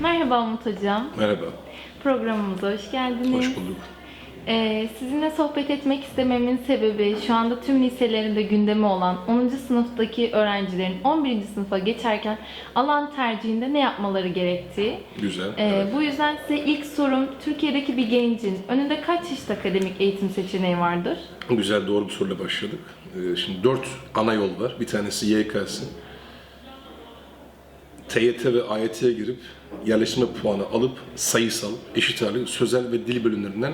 Merhaba Umut Hocam. Merhaba, Programımıza hoş geldiniz. hoş bulduk. Ee, sizinle sohbet etmek istememin sebebi şu anda tüm liselerinde gündemi olan 10. sınıftaki öğrencilerin 11. sınıfa geçerken alan tercihinde ne yapmaları gerektiği. Güzel. Ee, evet. Bu yüzden size ilk sorum Türkiye'deki bir gencin önünde kaç çeşit akademik eğitim seçeneği vardır? Güzel, doğru bir soruyla başladık. Ee, Şimdi dört ana yol var. Bir tanesi YKS. TYT ve AYT'ye girip yerleştirme puanı alıp sayısal, eşit ağırlık, sözel ve dil bölümlerinden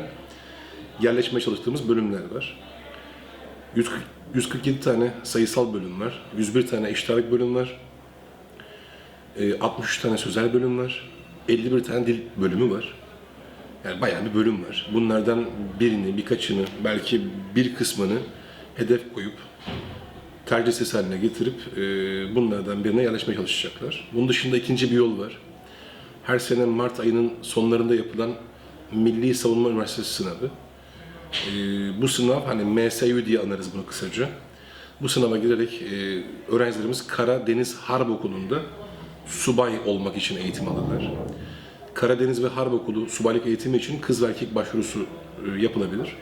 yerleşmeye çalıştığımız bölümler var. 140 147 tane sayısal bölüm var. 101 tane eşit ağırlık bölüm var. Ee, 63 tane sözel bölüm var. 51 tane dil bölümü var. Yani bayağı bir bölüm var. Bunlardan birini, birkaçını, belki bir kısmını hedef koyup tercih listesi haline getirip e, bunlardan birine yerleşmeye çalışacaklar. Bunun dışında ikinci bir yol var. Her sene Mart ayının sonlarında yapılan Milli Savunma Üniversitesi sınavı. E, bu sınav hani MSU diye anarız bunu kısaca. Bu sınava girerek e, öğrencilerimiz Kara Deniz Harp Okulu'nda subay olmak için eğitim alırlar. Karadeniz ve Harp Okulu subaylık eğitimi için kız ve erkek başvurusu e, yapılabilir.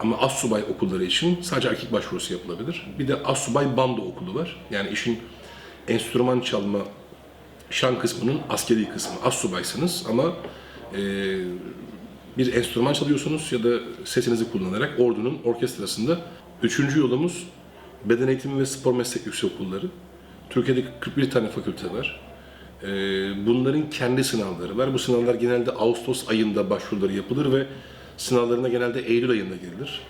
Ama assubay okulları için sadece erkek başvurusu yapılabilir. Bir de assubay bando okulu var. Yani işin enstrüman çalma şan kısmının askeri kısmı. Assubaysınız ama e, bir enstrüman çalıyorsunuz ya da sesinizi kullanarak ordunun orkestrasında. Üçüncü yolumuz beden eğitimi ve spor meslek yüksek okulları. Türkiye'de 41 tane fakülte var. Ee, Bunların kendi sınavları var. Bu sınavlar genelde Ağustos ayında başvuruları yapılır ve sınavlarına genelde Eylül ayında girilir.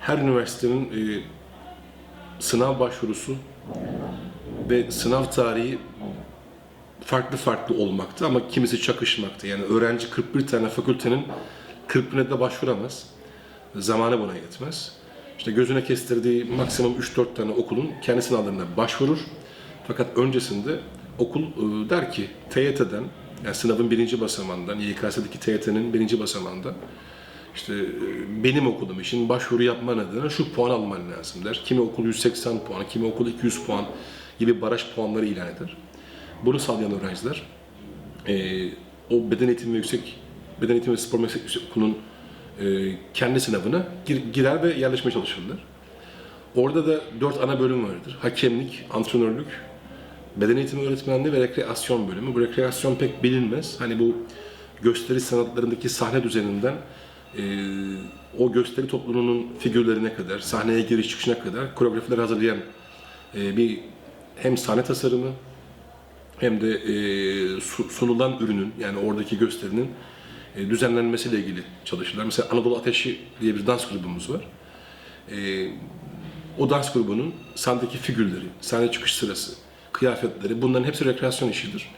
Her üniversitenin e, sınav başvurusu ve sınav tarihi farklı farklı olmakta ama kimisi çakışmakta. Yani öğrenci 41 tane fakültenin 41'ine de başvuramaz. Zamanı buna yetmez. İşte gözüne kestirdiği maksimum 3-4 tane okulun kendi sınavlarına başvurur. Fakat öncesinde okul e, der ki TYT'den, yani sınavın birinci basamağından, YKS'deki TYT'nin birinci basamağında işte e, benim okulum için başvuru yapman adına şu puan alman lazım der. Kimi okul 180 puan, kimi okul 200 puan gibi baraj puanları ilan eder. Bunu sağlayan öğrenciler e, o beden eğitimi ve yüksek beden eğitimi ve spor meslek yüksek okulunun e, kendi sınavına gir- girer ve yerleşmeye çalışırlar. Orada da dört ana bölüm vardır. Hakemlik, antrenörlük, beden eğitimi öğretmenliği ve rekreasyon bölümü. Bu rekreasyon pek bilinmez. Hani bu gösteri sanatlarındaki sahne düzeninden e, o gösteri toplumunun figürlerine kadar, sahneye giriş çıkışına kadar koreografiler hazırlayan e, bir hem sahne tasarımı hem de e, su- sunulan ürünün yani oradaki gösterinin e, düzenlenmesiyle ilgili çalışırlar. Mesela Anadolu Ateşi diye bir dans grubumuz var. E, o dans grubunun sahnedeki figürleri, sahne çıkış sırası, kıyafetleri bunların hepsi rekreasyon işidir.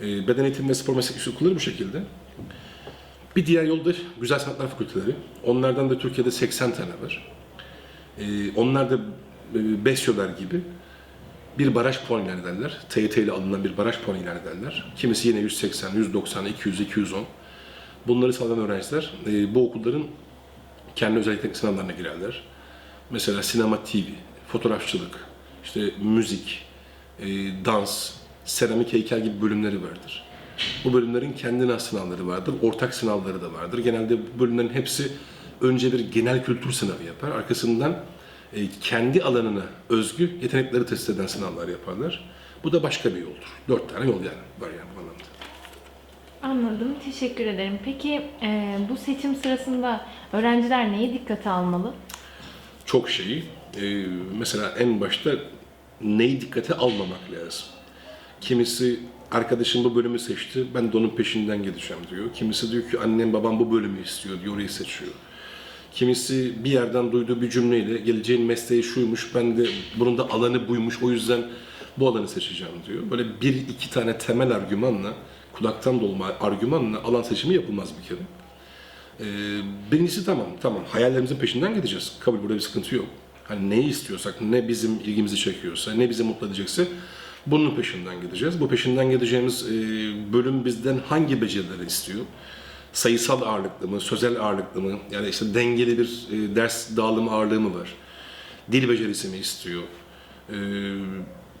E, beden eğitimi ve spor meslek okulları bu şekilde. Bir diğer yol da Güzel Sanatlar Fakülteleri. Onlardan da Türkiye'de 80 tane var. E, onlar da e, Besyolar gibi bir baraj puan ilan ederler. TYT ile alınan bir baraj puanı ilan ederler. Kimisi yine 180, 190, 200, 210. Bunları sağlayan öğrenciler e, bu okulların kendi özel yetenek sınavlarına girerler. Mesela sinema TV, fotoğrafçılık, işte müzik, e, dans, seramik heykel gibi bölümleri vardır. Bu bölümlerin kendi nas sınavları vardır, ortak sınavları da vardır. Genelde bu bölümlerin hepsi önce bir genel kültür sınavı yapar. Arkasından kendi alanına özgü yetenekleri test eden sınavlar yaparlar. Bu da başka bir yoldur. Dört tane yol yani var yani bu anlamda. Anladım, teşekkür ederim. Peki e, bu seçim sırasında öğrenciler neye dikkate almalı? çok şeyi. Ee, mesela en başta neyi dikkate almamak lazım. Kimisi arkadaşım bu bölümü seçti, ben de onun peşinden gideceğim diyor. Kimisi diyor ki annem babam bu bölümü istiyor diyor, orayı seçiyor. Kimisi bir yerden duyduğu bir cümleyle geleceğin mesleği şuymuş, ben de bunun da alanı buymuş, o yüzden bu alanı seçeceğim diyor. Böyle bir iki tane temel argümanla, kulaktan dolma argümanla alan seçimi yapılmaz bir kere. Ee, birincisi tamam, tamam. Hayallerimizin peşinden gideceğiz. Kabul burada bir sıkıntı yok. Hani neyi istiyorsak, ne bizim ilgimizi çekiyorsa, ne bizi mutlu edecekse bunun peşinden gideceğiz. Bu peşinden gideceğimiz e, bölüm bizden hangi becerileri istiyor? Sayısal ağırlıklı mı, sözel ağırlıklı mı? Yani işte dengeli bir e, ders dağılımı ağırlığı mı var? Dil becerisi mi istiyor? Ee,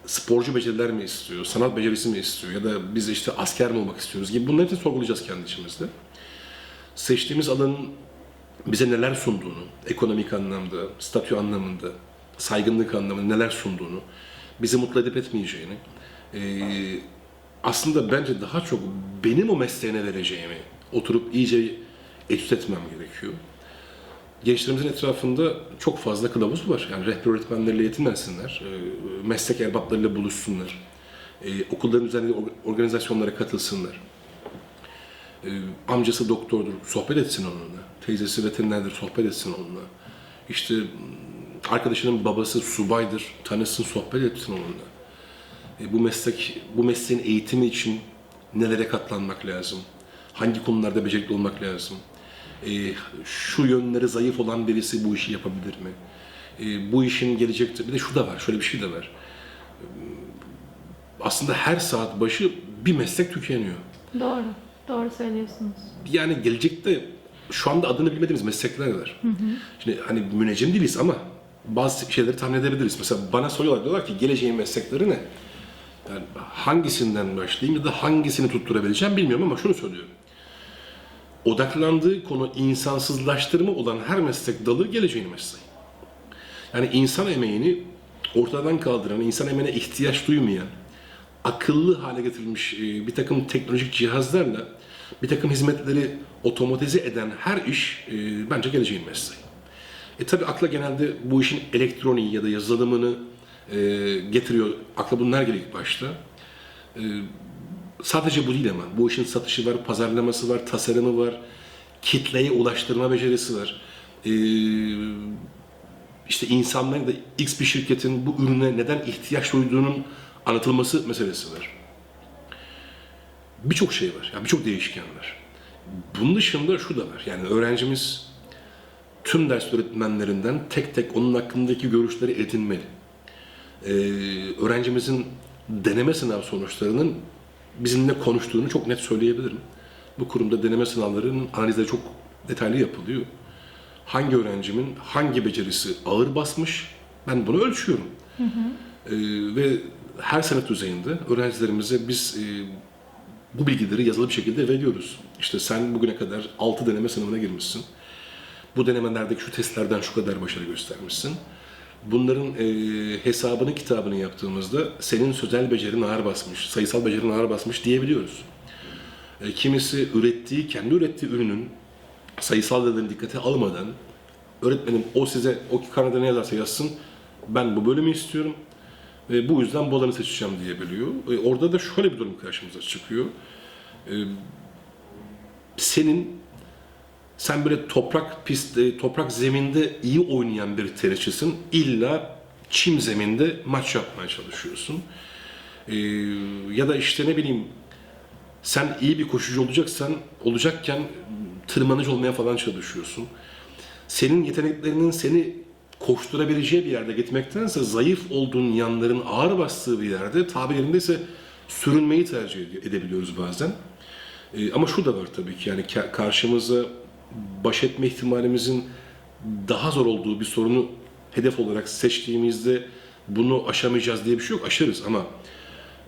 sporcu beceriler mi istiyor, sanat becerisi mi istiyor ya da biz işte asker mi olmak istiyoruz gibi bunları hepsini sorgulayacağız kendi içimizde. Seçtiğimiz alanın bize neler sunduğunu, ekonomik anlamda, statü anlamında, saygınlık anlamında neler sunduğunu, bizi mutlu edip etmeyeceğini, eee, aslında bence daha çok benim o mesleğine vereceğimi oturup iyice etüt etmem gerekiyor. Gençlerimizin etrafında çok fazla kılavuz var. Yani rehber öğretmenleriyle yetinmesinler, eee, meslek erbaplarıyla buluşsunlar, eee, okulların üzerinde or- organizasyonlara katılsınlar. Ee, amcası doktordur, sohbet etsin onunla. Teyzesi veterinerdir, sohbet etsin onunla. İşte arkadaşının babası subaydır, tanısın, sohbet etsin onunla. E, bu meslek, bu mesleğin eğitimi için nelere katlanmak lazım? Hangi konularda becerikli olmak lazım? E, şu yönleri zayıf olan birisi bu işi yapabilir mi? E, bu işin gelecekte, bir de şu da var, şöyle bir şey de var. E, Aslında her saat başı bir meslek tükeniyor. Doğru. Doğru söylüyorsunuz. yani gelecekte şu anda adını bilmediğimiz meslekler var. Şimdi hani müneccim değiliz ama bazı şeyleri tahmin edebiliriz. Mesela bana soruyorlar diyorlar ki geleceğin meslekleri ne? Yani hangisinden başlayayım ya da hangisini tutturabileceğim bilmiyorum ama şunu söylüyorum. Odaklandığı konu insansızlaştırma olan her meslek dalı geleceğin mesleği. Yani insan emeğini ortadan kaldıran, insan emeğine ihtiyaç duymayan, akıllı hale getirilmiş e, bir takım teknolojik cihazlarla bir takım hizmetleri otomatize eden her iş e, bence geleceğin mesleği. E tabi akla genelde bu işin elektroniği ya da yazılımını e, getiriyor. Akla bunlar geliyor başta. Sadece bu değil ama bu işin satışı var, pazarlaması var, tasarımı var, kitleye ulaştırma becerisi var. E, işte insanların da X bir şirketin bu ürüne neden ihtiyaç duyduğunun anlatılması meselesi var. Birçok şey var, yani birçok değişken var. Bunun dışında şu da var, yani öğrencimiz tüm ders öğretmenlerinden tek tek onun hakkındaki görüşleri edinmeli. Ee, öğrencimizin deneme sınav sonuçlarının bizimle konuştuğunu çok net söyleyebilirim. Bu kurumda deneme sınavlarının analizleri çok detaylı yapılıyor. Hangi öğrencimin hangi becerisi ağır basmış, ben bunu ölçüyorum. Ee, ve her sınıf düzeyinde öğrencilerimize biz e, bu bilgileri yazılı bir şekilde veriyoruz. İşte sen bugüne kadar 6 deneme sınavına girmişsin. Bu denemelerdeki şu testlerden şu kadar başarı göstermişsin. Bunların e, hesabını, kitabını yaptığımızda senin sözel becerin ağır basmış, sayısal becerin ağır basmış diyebiliyoruz. E, kimisi ürettiği, kendi ürettiği ürünün sayısal değerlerini dikkate almadan öğretmenim o size o karnede ne yazarsa yazsın ben bu bölümü istiyorum ve bu yüzden bu alanı seçeceğim diyebiliyor. E, orada da şöyle bir durum karşımıza çıkıyor. E, senin sen böyle toprak pist, e, toprak zeminde iyi oynayan bir tenisçisin. İlla çim zeminde maç yapmaya çalışıyorsun. E, ya da işte ne bileyim sen iyi bir koşucu olacaksan olacakken tırmanıcı olmaya falan çalışıyorsun. Senin yeteneklerinin seni koşturabileceği bir yerde gitmektense zayıf olduğun yanların ağır bastığı bir yerde tabir yerindeyse sürünmeyi tercih ede- edebiliyoruz bazen. Ee, ama şu da var tabii ki yani ka- karşımıza baş etme ihtimalimizin daha zor olduğu bir sorunu hedef olarak seçtiğimizde bunu aşamayacağız diye bir şey yok. Aşarız ama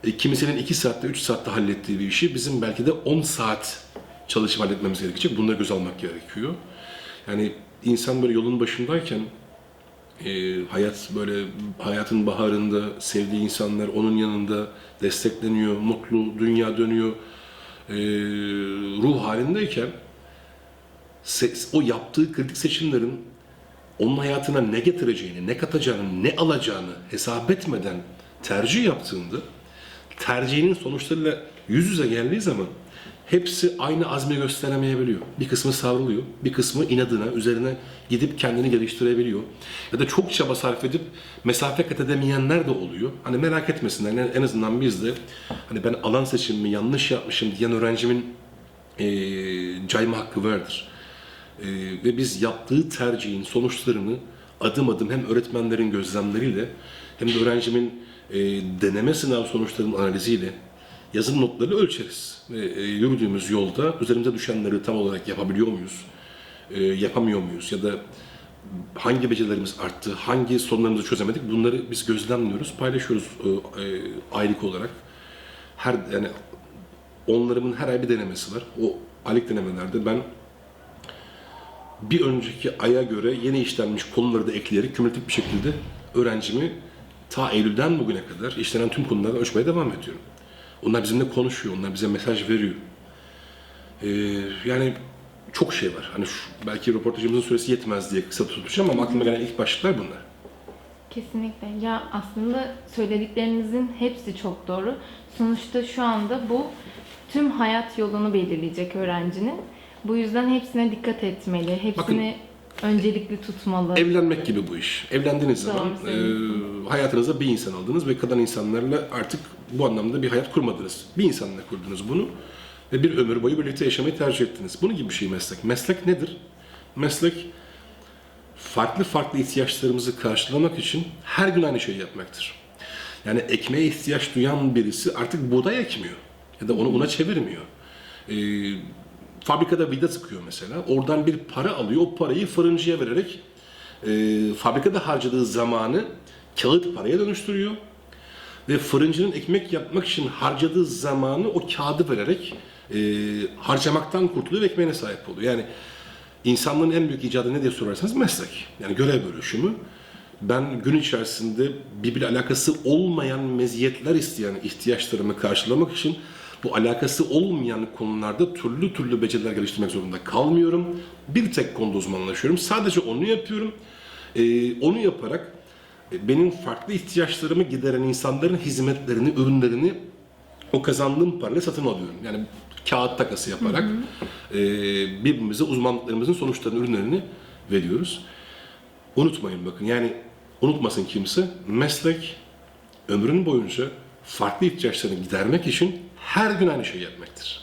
e, kimisinin 2 saatte 3 saatte hallettiği bir işi bizim belki de 10 saat çalışıp halletmemiz gerekecek. Bunları göz almak gerekiyor. Yani insan böyle yolun başındayken e, hayat böyle hayatın baharında sevdiği insanlar onun yanında destekleniyor, mutlu, dünya dönüyor e, ruh halindeyken o yaptığı kritik seçimlerin onun hayatına ne getireceğini, ne katacağını, ne alacağını hesap etmeden tercih yaptığında tercihinin sonuçlarıyla yüz yüze geldiği zaman hepsi aynı azmi gösteremeyebiliyor. Bir kısmı savruluyor, bir kısmı inadına, üzerine gidip kendini geliştirebiliyor. Ya da çok çaba sarf edip mesafe kat edemeyenler de oluyor. Hani merak etmesinler, en- en azından biz de hani ben alan seçimimi yanlış yapmışım diyen öğrencimin eee cayma hakkı vardır. Ee, ve biz yaptığı tercihin sonuçlarını adım adım hem öğretmenlerin gözlemleriyle hem de öğrencimin e, deneme sınav sonuçlarının analiziyle yazılı notlarını ölçeriz. Ve e, yürüdüğümüz yolda üzerimize düşenleri tam olarak yapabiliyor muyuz, e, yapamıyor muyuz ya da hangi becerilerimiz arttı, hangi sorunlarımızı çözemedik bunları biz gözlemliyoruz, paylaşıyoruz e, e, aylık olarak. Her yani onların her ay bir denemesi var. O aylık denemelerde ben bir önceki aya göre yeni işlenmiş konuları da ekleyerek kümülatif bir şekilde öğrencimi ta Eylül'den bugüne kadar işlenen tüm konularda ölçmeye devam ediyorum. Onlar bizimle konuşuyor, onlar bize mesaj veriyor. Ee, yani çok şey var. Hani şu, belki röportajımızın süresi yetmez diye kısa tutacağım ama aklıma gelen ilk başlıklar bunlar. Kesinlikle. Ya aslında söylediklerinizin hepsi çok doğru. Sonuçta şu anda bu tüm hayat yolunu belirleyecek öğrencinin. Bu yüzden hepsine dikkat etmeli. Hepsini öncelikli tutmalı. Evlenmek gibi bu iş. Evlendiğiniz Doğru zaman e, hayatınıza bir insan aldınız ve kalan insanlarla artık bu anlamda bir hayat kurmadınız. Bir insanla kurdunuz bunu ve bir ömür boyu birlikte yaşamayı tercih ettiniz. Bunun gibi bir şey meslek. Meslek nedir? Meslek farklı farklı ihtiyaçlarımızı karşılamak için her gün aynı şeyi yapmaktır. Yani ekmeğe ihtiyaç duyan birisi artık buğday ekmiyor ya da onu una çevirmiyor. Ee, fabrikada vida sıkıyor mesela. Oradan bir para alıyor. O parayı fırıncıya vererek e, fabrikada harcadığı zamanı kağıt paraya dönüştürüyor. Ve fırıncının ekmek yapmak için harcadığı zamanı o kağıdı vererek e, harcamaktan kurtuluyor ve ekmeğine sahip oluyor. Yani insanlığın en büyük icadı ne diye sorarsanız meslek. Yani görev bölüşümü. Ben gün içerisinde birbiriyle alakası olmayan meziyetler isteyen ihtiyaçlarımı karşılamak için bu alakası olmayan konularda türlü türlü beceriler geliştirmek zorunda kalmıyorum. Bir tek konuda uzmanlaşıyorum. Sadece onu yapıyorum. Ee, onu yaparak e, benim farklı ihtiyaçlarımı gideren insanların hizmetlerini, ürünlerini o kazandığım parayla satın alıyorum. Yani kağıt takası yaparak e, birbirimize uzmanlıklarımızın sonuçlarını, ürünlerini veriyoruz. Unutmayın bakın yani unutmasın kimse meslek ömrün boyunca farklı ihtiyaçlarını gidermek için her gün aynı şeyi yapmaktır.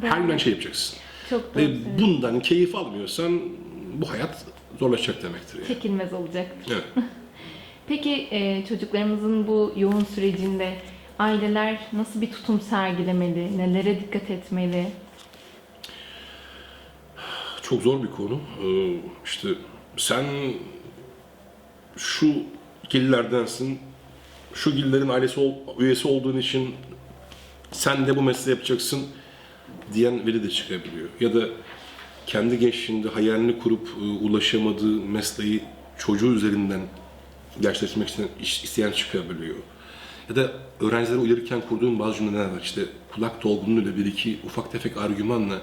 Her gün aynı şey yapacaksın. Çok doğru Ve söylüyorsun. bundan keyif almıyorsan bu hayat zorlaşacak demektir. Yani. Çekilmez olacak. Evet. Peki e, çocuklarımızın bu yoğun sürecinde aileler nasıl bir tutum sergilemeli? Nelere dikkat etmeli? Çok zor bir konu. Ee, işte sen şu gillerdensin, şu gillerin ailesi ol- üyesi olduğun için sen de bu mesleği yapacaksın diyen biri de çıkabiliyor. Ya da kendi gençliğinde hayalini kurup e, ulaşamadığı mesleği çocuğu üzerinden gerçekleştirmek iş- isteyen çıkabiliyor. Ya da öğrencilere uyarırken kurduğum bazı cümleler var. İşte kulak dolgunluğuyla bir iki ufak tefek argümanla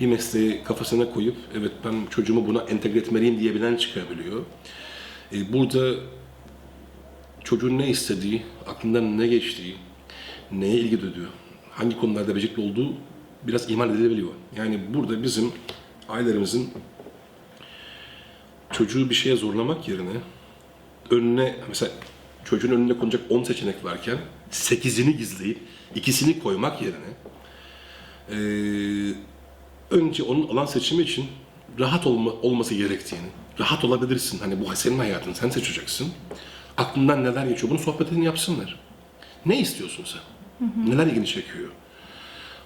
bir mesleği kafasına koyup evet ben çocuğumu buna entegre etmeliyim diyebilen çıkabiliyor. E, burada çocuğun ne istediği, aklından ne geçtiği, neye ilgi duyduğu, hangi konularda becerikli olduğu biraz ihmal edilebiliyor. Yani burada bizim ailelerimizin çocuğu bir şeye zorlamak yerine önüne mesela çocuğun önüne konacak 10 seçenek varken 8'ini gizleyip ikisini koymak yerine eee, önce onun alan seçimi için rahat olma, olması gerektiğini, rahat olabilirsin. Hani bu senin hayatın, sen seçeceksin. Aklından neler geçiyor, bunu sohbetini yapsınlar. Ne istiyorsun sen? Neler ilgini çekiyor?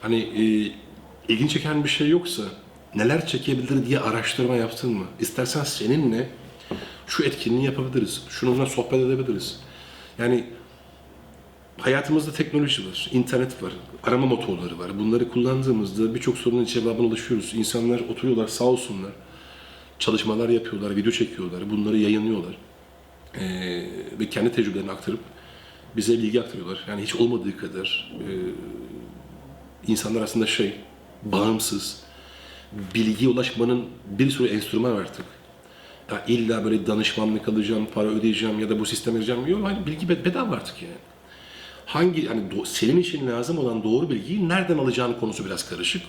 Hani e, ilgini çeken bir şey yoksa neler çekebilir diye araştırma yaptın mı? İstersen seninle şu etkinliği yapabiliriz, şununla sohbet edebiliriz. Yani hayatımızda teknoloji var, internet var, arama motorları var. Bunları kullandığımızda birçok sorunun cevabına ulaşıyoruz. İnsanlar oturuyorlar sağ olsunlar, çalışmalar yapıyorlar, video çekiyorlar, bunları yayınlıyorlar. Ee, ve kendi tecrübelerini aktarıp bize bilgi aktarıyorlar. Yani hiç olmadığı kadar e, insanlar aslında şey, bağımsız, bilgiye ulaşmanın bir sürü enstrüman var artık. Ya illa böyle danışmanlık alacağım, para ödeyeceğim ya da bu sisteme gireceğim. Yok, hani bilgi bed- bedava artık yani. Hangi, hani senin için lazım olan doğru bilgiyi nereden alacağın konusu biraz karışık.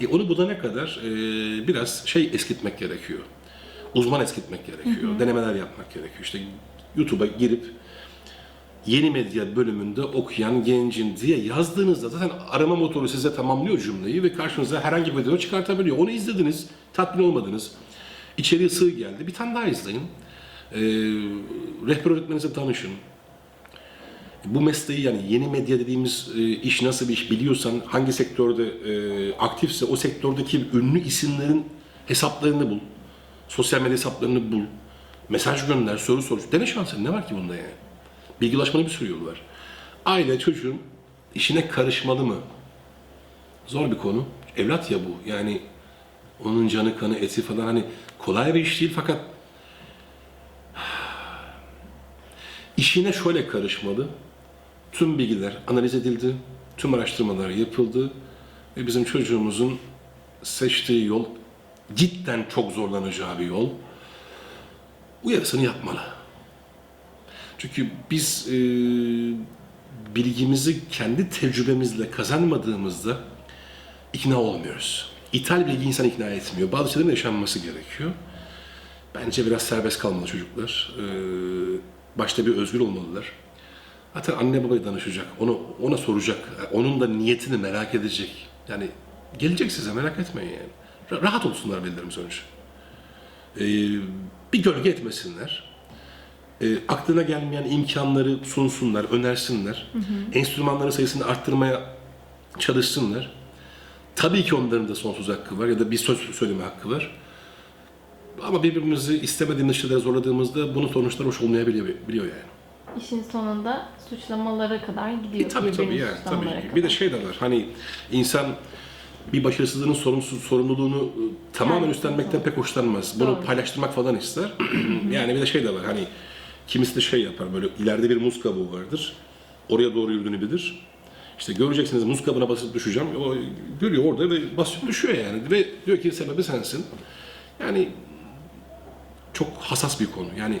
E, onu bulana kadar e, biraz şey eskitmek gerekiyor. Uzman eskitmek gerekiyor. Denemeler yapmak gerekiyor. İşte YouTube'a girip yeni medya bölümünde okuyan gencin diye yazdığınızda zaten arama motoru size tamamlıyor cümleyi ve karşınıza herhangi bir video çıkartabiliyor. Onu izlediniz, tatmin olmadınız. İçeriye sığ geldi. Bir tane daha izleyin. Ee, rehber öğretmeninize danışın. Bu mesleği yani yeni medya dediğimiz e, iş nasıl bir iş biliyorsan, hangi sektörde e, aktifse o sektördeki ünlü isimlerin hesaplarını bul. Sosyal medya hesaplarını bul. Mesaj gönder, soru sor. Dene şansın. Ne var ki bunda yani? Bilgi ulaşmanın bir sürü yolu var. Aile çocuğun işine karışmalı mı? Zor bir konu. Evlat ya bu. Yani onun canı, kanı, eti falan hani kolay bir iş değil fakat işine şöyle karışmalı. Tüm bilgiler analiz edildi, tüm araştırmalar yapıldı ve bizim çocuğumuzun seçtiği yol cidden çok zorlanacağı bir yol. Uyarısını yapmalı. Çünkü biz e, bilgimizi kendi tecrübemizle kazanmadığımızda ikna olmuyoruz. İthal bilgi insan ikna etmiyor. Bazı şeylerin yaşanması gerekiyor. Bence biraz serbest kalmalı çocuklar. Ee, başta bir özgür olmalılar. Hatta anne babaya danışacak, onu ona soracak, onun da niyetini merak edecek. Yani gelecek size merak etmeyin yani. Ra- Rahat olsunlar velilerim sonuç. Ee, bir gölge etmesinler. Ee, aklına gelmeyen imkanları sunsunlar, önersinler. Enstrümanların sayısını arttırmaya çalışsınlar. Tabii ki onların da sonsuz hakkı var ya da bir söz söyleme hakkı var. Ama birbirimizi istemediğimiz şeylere zorladığımızda bunun sonuçları hoş olmayabiliyor biliyor yani. İşin sonunda suçlamalara kadar gidiyor. E, tabii tabii yani tabii. kadar. Bir de şey de var hani insan bir başarısızlığının sorumsuz, sorumluluğunu ıı, tamamen Yani, üstlenmekten pek hoşlanmaz. Bunu Doğru. paylaştırmak falan ister. yani bir de şey de var hani kimisi de şey yapar böyle ileride bir muz kabuğu vardır. Oraya doğru yürüdüğünü bilir. İşte göreceksiniz muz kabuğuna basıp düşeceğim. O görüyor orada ve basıp düşüyor yani. Ve diyor ki sebebi sensin. Yani çok hassas bir konu. Yani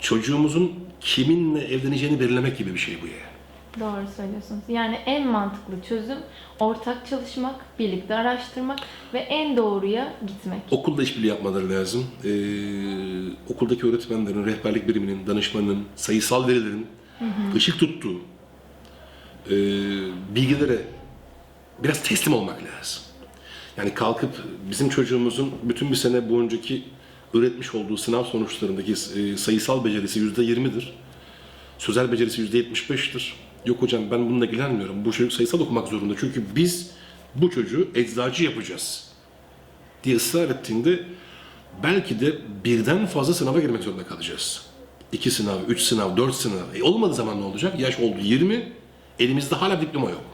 çocuğumuzun kiminle evleneceğini belirlemek gibi bir şey bu yani. Doğru söylüyorsunuz. Yani en mantıklı çözüm ortak çalışmak, birlikte araştırmak ve en doğruya gitmek. Okulda işbirliği yapmaları lazım. Ee, okuldaki öğretmenlerin, rehberlik biriminin, danışmanın, sayısal verilerin ışık tuttuğu e, bilgilere biraz teslim olmak lazım. Yani kalkıp bizim çocuğumuzun bütün bir sene boyuncaki üretmiş olduğu sınav sonuçlarındaki e, sayısal becerisi yüzde yirmidir. Sözel becerisi yüzde yetmiş beştir. Yok hocam ben bununla ilgilenmiyorum. Bu çocuk sayısal okumak zorunda. Çünkü biz bu çocuğu eczacı yapacağız diye ısrar ettiğinde belki de birden fazla sınava girmek zorunda kalacağız. İki sınav, üç sınav, dört sınav. E olmadığı zaman ne olacak? Yaş oldu 20, elimizde hala diploma yok.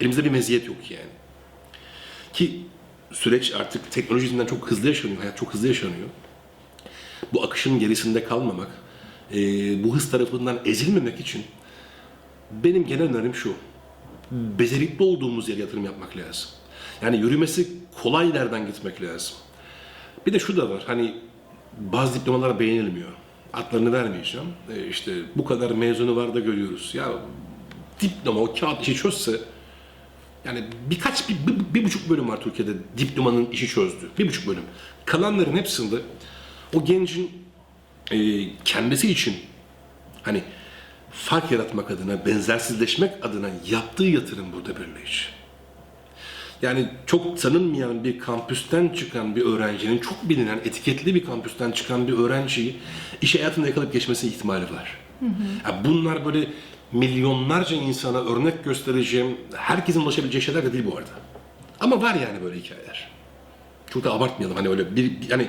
Elimizde bir meziyet yok yani. Ki süreç artık teknoloji yüzünden çok hızlı yaşanıyor, hayat çok hızlı yaşanıyor. Bu akışın gerisinde kalmamak, e, bu hız tarafından ezilmemek için benim genel önerim şu. Becerikli olduğumuz yere yatırım yapmak lazım. Yani yürümesi kolay yerden gitmek lazım. Bir de şu da var. Hani bazı diplomalar beğenilmiyor. Adlarını vermeyeceğim. E, işte bu kadar mezunu var da görüyoruz. Ya diploma o kağıt işi çözse yani birkaç bir, bir, bir buçuk bölüm var Türkiye'de diplomanın işi çözdü. Bir buçuk bölüm. Kalanların hepsinde o gencin e, kendisi için hani fark yaratmak adına, benzersizleşmek adına yaptığı yatırım burada belirleyici. Yani çok tanınmayan bir kampüsten çıkan bir öğrencinin, çok bilinen, etiketli bir kampüsten çıkan bir öğrenciyi iş hayatında yakalayıp geçmesi ihtimali var. Ya bunlar böyle milyonlarca insana örnek göstereceğim, herkesin ulaşabileceği şeyler de değil bu arada. Ama var yani böyle hikayeler. Çok da abartmayalım hani öyle bir, hani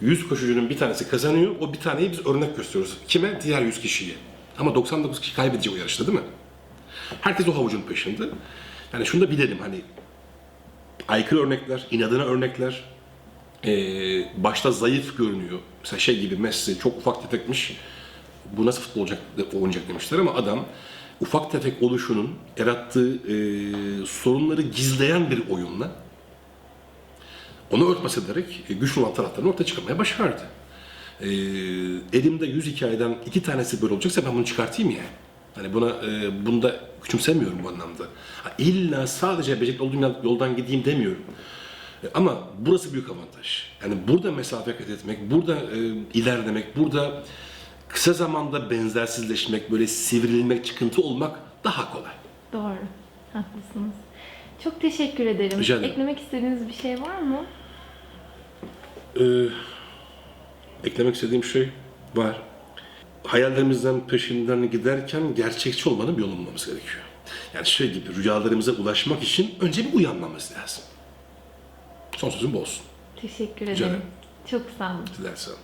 100 koşucunun bir tanesi kazanıyor, o bir taneyi biz örnek gösteriyoruz. Kime? Diğer 100 kişiye. Ama 99 kişi kaybedecek o yarışta değil mi? Herkes o havucun peşinde. Yani şunu da bilelim hani aykırı örnekler, inadına örnekler, ee, başta zayıf görünüyor. Mesela şey gibi Messi çok ufak tefekmiş. Bu nasıl futbol olacak, oynayacak demişler ama adam ufak tefek oluşunun yarattığı ee, sorunları gizleyen bir oyunla onu örtbas ederek e, güçlü olan taraflarını ortaya çıkarmaya başardı. Ee, elimde 100 hikayeden iki tanesi böyle olacaksa ben bunu çıkartayım ya. Hani buna e, bunda küçümsemiyorum bu anlamda. Ha, illa sadece becerikli olduğum yol- yoldan gideyim demiyorum. E, Ama burası büyük avantaj. Yani burada mesafe kat etmek, burada e, ilerlemek, burada kısa zamanda benzersizleşmek, böyle sivrilmek, çıkıntı olmak daha kolay. Doğru. Haklısınız. Çok teşekkür ederim. Rica ederim. Eklemek istediğiniz bir şey var mı? Ee, eklemek istediğim şey var. Hayallerimizden peşinden giderken gerçekçi olmanın bir yolu bulmamız gerekiyor. Yani şey gibi rüyalarımıza ulaşmak için önce bir uyanmamız lazım. Son sözüm bu olsun. Teşekkür ederim. ederim. Çok sağ olun. Sizler sağ olun.